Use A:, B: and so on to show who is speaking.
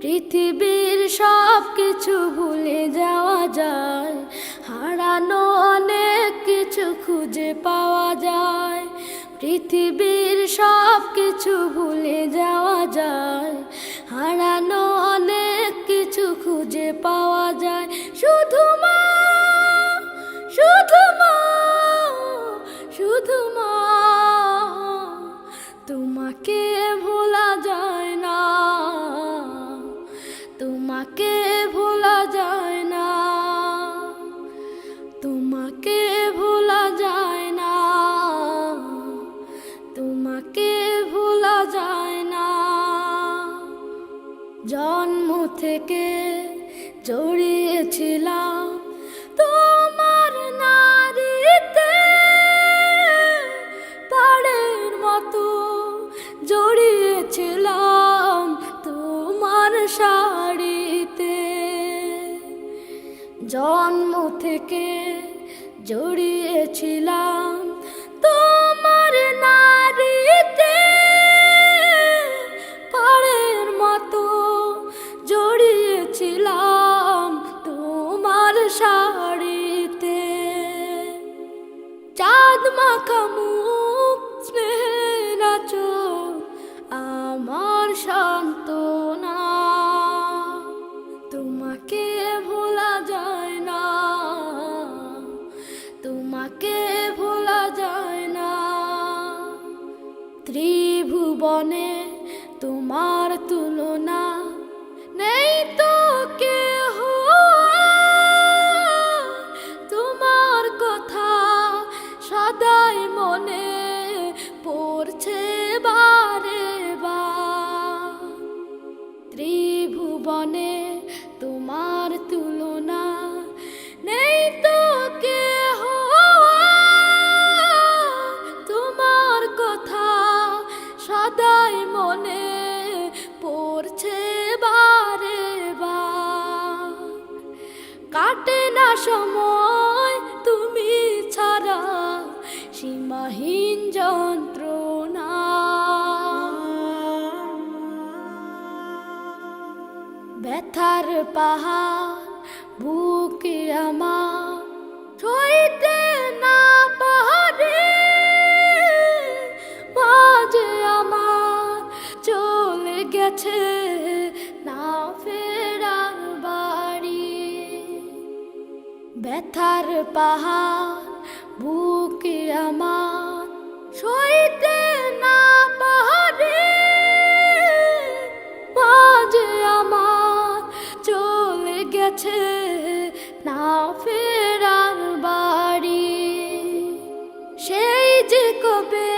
A: পৃথিবীর সব কিছু ভুলে যাওয়া যায়। হারানো অনেক কিছু খুঁজে পাওয়া যায়। পৃথিবীর সব কিছু ভুলে যাওয়া যায়। হারানো অনেক কিছু খুঁজে পাওয়া তোমাকে ভোলা যায় না। তোমাকে ভোলা যায় না। তোমাকে ভোলা যায় না। জন্ম থেকে জড়িয়েছিলাম তোমার নারীতে। পাড়ের মতো জড়িয়েছিলাম তোমার শাড়িতে জন্ম থেকে জড়িয়েছিলাম তোমার নারীতে। পরের মতো জড়িয়েছিলাম তোমার শাড়িতে। চাঁদ মাখা তোমাকে ভোলা যায় না। ত্রিভুবনে তোমার তুলনা নেই তো কেহ। তোমার কথা সদাই মনে পড়ছে বারে বা। ত্রিভুবনে তোমার তুলনা ব্যথার পাহাড়, বুকে আমার ছইতে না পারে। বাজে আমার, চলে গেছে না ফেরার বাড়ি। ব্যথার পাহাড়, বুকে আমার সইতে না পারে। ফেরার বাড়ি। সেই যে কবে